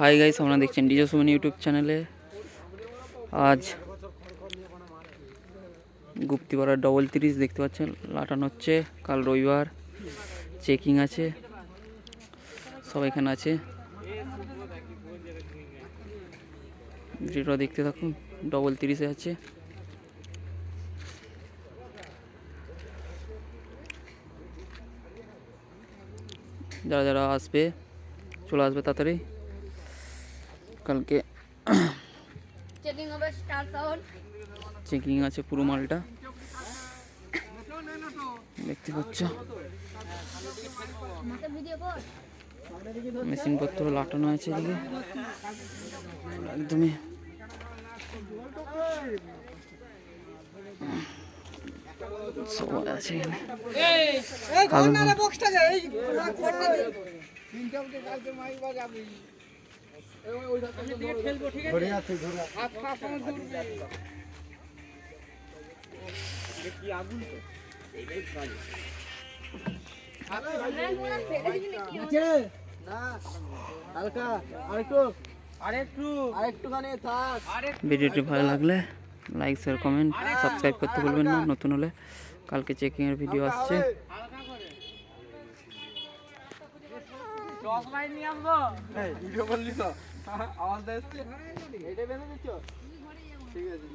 Hi guys আপনারা দেখছেন DJ Suman YouTube চ্যানেলে। আজ গুপ্তিপাড়া ডবল তিরিশ দেখতে পাচ্ছেন, লাটানো হচ্ছে, কাল রবিবার চেকিং আছে, সব এখানে আছে। ভিডিওটা দেখতে থাকুন ডবল তিরিশে আছে। যারা যারা আসবে, চলে আসবে তাড়াতাড়ি। কালকে চেকিং হবে স্টার সাউন্ড চেকিং আছে পুরো মালটা। দেখতে পাচ্ছ? মেশিনপত্র লাটানো আছে এদিকে। একদমই। সবাই আছে এখানে। ভিডিওটি ভালো লাগলে লাইক শেয়ার কমেন্ট সাবস্ক্রাইব করতে ভুলবেন না নতুন হলে কালকে চেকিংয়ের ভিডিও আসছে। এই ভিডিও করলি তো। আওয়াজ আসছে এইটা বেঁধে দিচ্ছ? ঠিক আছে।